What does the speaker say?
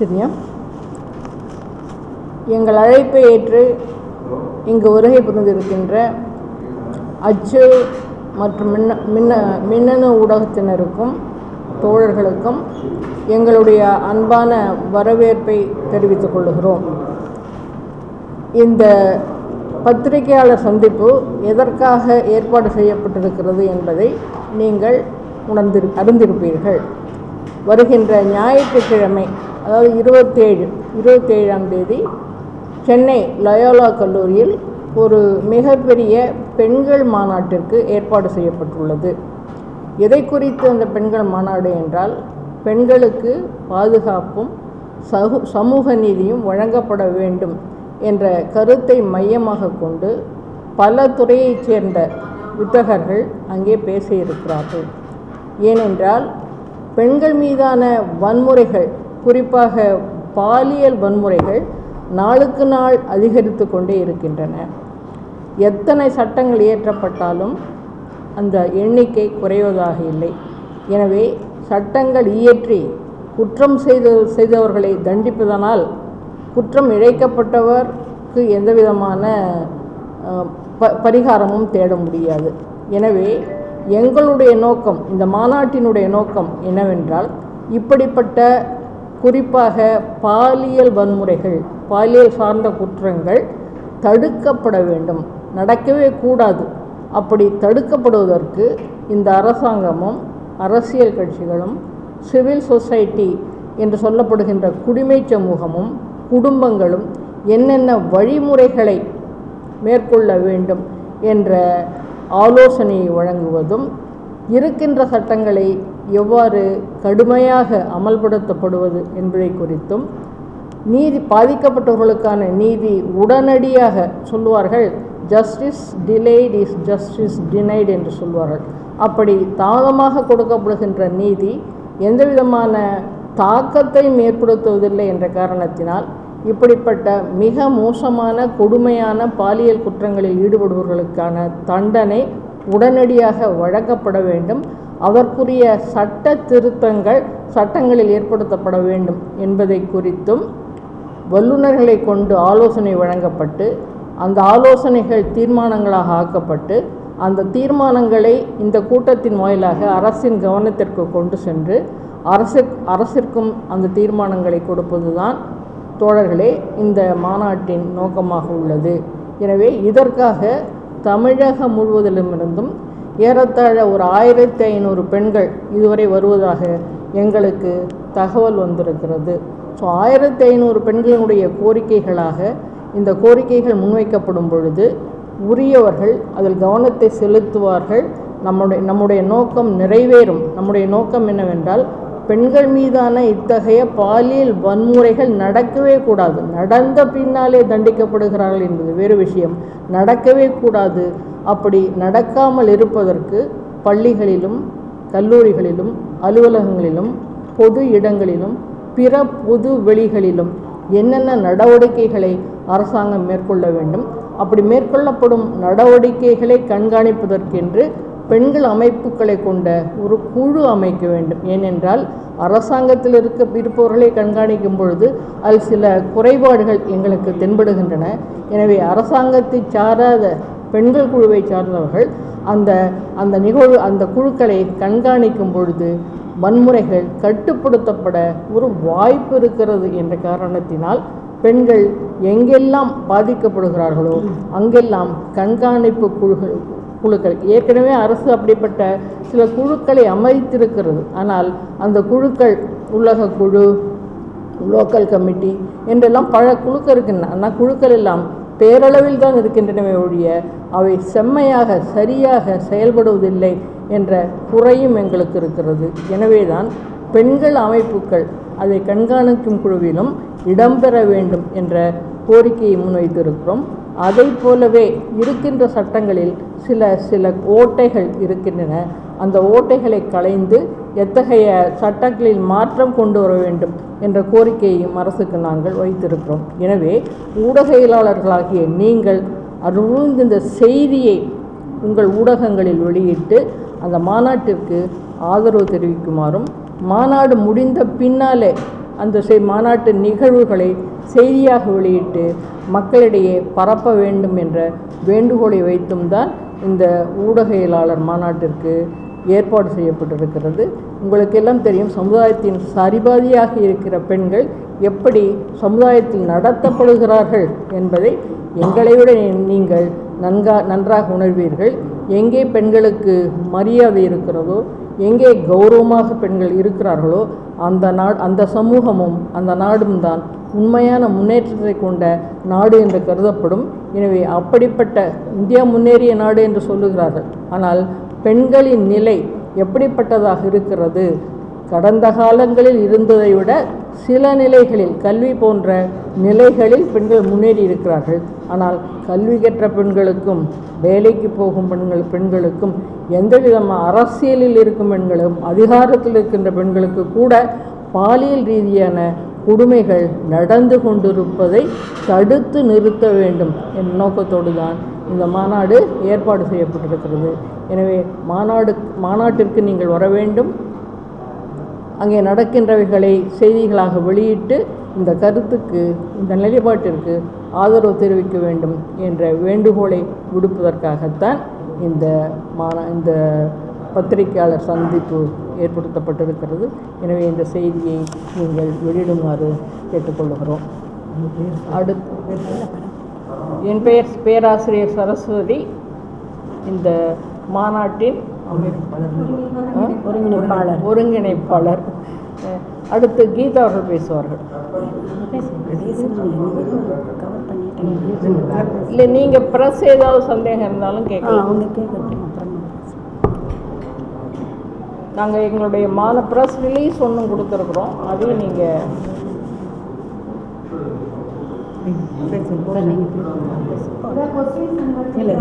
சரியா எங்கள் அழைப்பை ஏற்று இங்கு வருகை புரிந்திருக்கின்ற அச்சு மற்றும் மின்ன மின்ன மின்னணு ஊடகத்தினருக்கும் தோழர்களுக்கும் எங்களுடைய அன்பான வரவேற்பை தெரிவித்துக் கொள்கிறோம். இந்த பத்திரிகையாளர் சந்திப்பு எதற்காக ஏற்பாடு செய்யப்பட்டிருக்கிறது என்பதை நீங்கள் உணர்ந்திரு அறிந்திருப்பீர்கள். வருகின்ற ஞாயிற்றுக்கிழமை அதாவது இருபத்தேழு இருபத்தேழாம் தேதி சென்னை லயோலா கல்லூரியில் ஒரு மிகப்பெரிய பெண்கள் மாநாட்டிற்கு ஏற்பாடு செய்யப்பட்டுள்ளது. எதை குறித்து அந்த பெண்கள் மாநாடு என்றால் பெண்களுக்கு பாதுகாப்பும் சகு சமூக நீதியும் வழங்கப்பட வேண்டும் என்ற கருத்தை மையமாக கொண்டு பல துறையைச் சேர்ந்த வித்தகர்கள் அங்கே பேசியிருக்கிறார்கள் ஏனென்றால் பெண்கள் மீதான வன்முறைகள் குறிப்பாக பாலியல் வன்முறைகள் நாளுக்கு நாள் அதிகரித்து கொண்டே இருக்கின்றன. எத்தனை சட்டங்கள் இயற்றப்பட்டாலும் அந்த எண்ணிக்கை குறைவதாக இல்லை. எனவே சட்டங்கள் இயற்றி குற்றம் செய்த செய்தவர்களை தண்டிப்பதனால் குற்றம் இழைக்கப்பட்டவருக்கு எந்தவிதமான ப பரிகாரமும் தேட முடியாது. எனவே எங்களுடைய நோக்கம் இந்த மாநாட்டினுடைய நோக்கம் என்னவென்றால் இப்படிப்பட்ட குறிப்பாக பாலியல் வன்முறைகள் பாலியல் சார்ந்த குற்றங்கள் தடுக்கப்பட வேண்டும். நடக்கவே கூடாது. அப்படி தடுக்கப்படுவதற்கு இந்த அரசாங்கமும் அரசியல் கட்சிகளும் சிவில் சொசைட்டி என்று சொல்லப்படுகின்ற குடிமை சமூகமும் குடும்பங்களும் என்னென்ன வழிமுறைகளை மேற்கொள்ள வேண்டும் என்ற ஆலோசனையை வழங்குவதும் இருக்கின்ற சட்டங்களை எவ்வாறு கடுமையாக அமல்படுத்தப்படுவது என்பதை குறித்தும் நீதி பாதிக்கப்பட்டவர்களுக்கான நீதி உடனடியாக சொல்லுவார்கள். Justice delayed is justice denied என்று சொல்வார்கள் அப்படி தாமதமாக கொடுக்கப்படுகின்ற நீதி எந்த விதமான தாக்கத்தையும் ஏற்படுத்துவதில்லை என்ற காரணத்தினால் இப்படிப்பட்ட மிக மோசமான கொடுமையான பாலியல் குற்றங்களில் ஈடுபடுபவர்களுக்கான தண்டனை உடனடியாக வழங்கப்பட வேண்டும். அதற்குரிய சட்ட திருத்தங்கள் சட்டங்களில் ஏற்படுத்தப்பட வேண்டும் என்பதை குறித்தும் வல்லுநர்களை கொண்டு ஆலோசனை வழங்கப்பட்டு அந்த ஆலோசனைகள் தீர்மானங்களாக ஆக்கப்பட்டு அந்த தீர்மானங்களை இந்த கூட்டத்தின் வாயிலாக அரசின் கவனத்திற்கு கொண்டு சென்று அரசு அரசிற்கும் அந்த தீர்மானங்களை கொடுப்பதுதான் தோழர்களே இந்த மாநாட்டின் நோக்கமாக உள்ளது. எனவே இதற்காக தமிழகம் முழுவதிலுமிருந்தும் ஏறத்தாழ ஒரு ஆயிரத்தி ஐநூறு பெண்கள் இதுவரை வருவதாக எங்களுக்கு தகவல் வந்திருக்கிறது. ஸோ ஆயிரத்தி ஐநூறு பெண்களினுடைய கோரிக்கைகளாக இந்த கோரிக்கைகள் முன்வைக்கப்படும் பொழுது உரியவர்கள் அதில் கவனத்தை செலுத்துவார்கள். நம்முடைய நம்முடைய நோக்கம் நிறைவேறும். நம்முடைய நோக்கம் என்னவென்றால் பெண்கள் மீதான இத்தகைய பாலியல் வன்முறைகள் நடக்கவே கூடாது. நடந்த பின்னாலே தண்டிக்கப்படுகிறார்கள் என்பது வேறு விஷயம். நடக்கவே கூடாது. அப்படி நடக்காமல் இருப்பதற்கு பள்ளிகளிலும் கல்லூரிகளிலும் அலுவலகங்களிலும் பொது இடங்களிலும் பிற பொது வெளிகளிலும் என்னென்ன நடவடிக்கைகளை அரசாங்கம் மேற்கொள்ள வேண்டும்? அப்படி மேற்கொள்ளப்படும் நடவடிக்கைகளை கண்காணிப்பதற்கென்று பெண்கள் அமைப்புகளை கொண்ட ஒரு குழு அமைக்க வேண்டும். ஏனென்றால் அரசாங்கத்தில் இருக்க இருப்பவர்களை கண்காணிக்கும் பொழுது அதில் சில குறைபாடுகள் எங்களுக்கு தென்படுகின்றன. எனவே அரசாங்கத்தை சாராத பெண்கள் குழுவை சார்ந்தவர்கள் அந்த அந்த நிகழ்வு அந்த குழுக்களை கண்காணிக்கும் பொழுது வன்முறைகள் கட்டுப்படுத்தப்பட ஒரு வாய்ப்பு இருக்கிறது என்ற காரணத்தினால் பெண்கள் எங்கெல்லாம் பாதிக்கப்படுகிறார்களோ அங்கெல்லாம் கண்காணிப்பு குழுக்கள் குழுக்கள். ஏற்கனவே அரசு அப்படிப்பட்ட சில குழுக்களை அமைத்திருக்கிறது. ஆனால் அந்த குழுக்கள் உலக குழு லோக்கல் கமிட்டி என்றெல்லாம் பல குழுக்கள் இருக்கின்றன. ஆனால் குழுக்கள் எல்லாம் பேரளவில் தான் இருக்கின்றனவே ஒழிய அவை செம்மையாக சரியாக செயல்படுவதில்லை என்ற குறையும் எங்களுக்கு இருக்கிறது. எனவேதான் பெண்கள் அமைப்புகள் அதை கண்காணிக்கும் குழுவிலும் இடம்பெற வேண்டும் என்ற கோரிக்கையை முன்வைத்திருக்கிறோம். அதை போலவே இருக்கின்ற சட்டங்களில் சில சில ஓட்டைகள் இருக்கின்றன. அந்த ஓட்டைகளை களைந்து எத்தகைய சட்டங்களில் மாற்றம் கொண்டு வர வேண்டும் என்ற கோரிக்கையையும் அரசுக்கு நாங்கள் வைத்திருக்கிறோம். எனவே ஊடகவியலாளர்களாகிய நீங்கள் அருள் இந்த செய்தியை உங்கள் ஊடகங்களில் வெளியிட்டு அந்த மாநாட்டிற்கு ஆதரவு தெரிவிக்குமாறும் மாநாடு முடிந்த பின்னாலே அந்த செய் மாநாட்டு நிகழ்வுகளை செய்தியாக வெளியிட்டு மக்களிடையே பரப்ப வேண்டும் என்ற வேண்டுகோளை வைத்தும் தான் இந்த ஊடகையலாளர் மாநாட்டிற்கு ஏற்பாடு செய்யப்பட்டிருக்கிறது. உங்களுக்கெல்லாம் தெரியும் சமுதாயத்தின் சரிபாதியாக இருக்கிற பெண்கள் எப்படி சமுதாயத்தில் நடத்தப்படுகிறார்கள் என்பதை எங்களை விட நீங்கள் நன்கா நன்றாக உணர்வீர்கள். எங்கே பெண்களுக்கு மரியாதை இருக்கிறதோ எங்கே கௌரவமாக பெண்கள் இருக்கிறார்களோ அந்த நா அந்த சமூகமும் அந்த நாடும் தான் உண்மையான முன்னேற்றத்தை கொண்ட நாடு என்று கருதப்படும். எனவே அப்படிப்பட்ட இந்தியா முன்னேறிய நாடு என்று சொல்லுகிறார்கள். ஆனால் பெண்களின் நிலை எப்படிப்பட்டதாக இருக்கிறது? கடந்த காலங்களில் இருந்ததை விட சில நிலைகளில் கல்வி போன்ற நிலைகளில் பெண்கள் முன்னேறி இருக்கிறார்கள். ஆனால் கல்வி கற்ற பெண்களுக்கும் வேலைக்கு போகும் பெண்கள் பெண்களுக்கும் எந்த விதமான அரசியலில் இருக்கும் பெண்களும் அதிகாரத்தில் இருக்கின்ற பெண்களுக்கு கூட பாலியல் ரீதியான கொடுமைகள் நடந்து கொண்டிருப்பதை தடுத்து நிறுத்த வேண்டும் என்ற நோக்கத்தோடு தான் இந்த மாநாடு ஏற்பாடு செய்யப்பட்டிருக்கிறது. எனவே மாநாடு மாநாட்டிற்கு நீங்கள் வர வேண்டும். அங்கே நடக்கின்றவைகளை செய்திகளாக வெளியிட்டு இந்த கருத்துக்கு இந்த நிலைப்பாட்டிற்கு ஆதரவு தெரிவிக்க வேண்டும் என்ற வேண்டுகோளை விடுப்பதற்காகத்தான் இந்த மாநா இந்த பத்திரிகையாளர் சந்திப்பு ஏற்படுத்தப்பட்டிருக்கிறது. எனவே இந்த செய்தியை நீங்கள் வெளியிடுமாறு கேட்டுக்கொள்கிறோம். அடுத்து என் பெயர் பேராசிரியர் சரஸ்வதி. இந்த மாநாட்டின்? ஒருங்கிணைப்பாளர். ஒருங்கிணைப்பாளர். அடுத்து கீதா அவர்கள் பேசுவார்கள். இல்லை நீங்கள் ப்ரெஸ் ஏதாவது சந்தேகம் இருந்தாலும் கேட்கலாம். அவங்க கேட்கட்டும் நாங்கள் எங்களுடைய மான ப்ரெஸ் ரிலீஸ் ஒன்றும் கொடுத்துருக்குறோம். அதையும் நீங்கள் நீங்கள் இல்லை.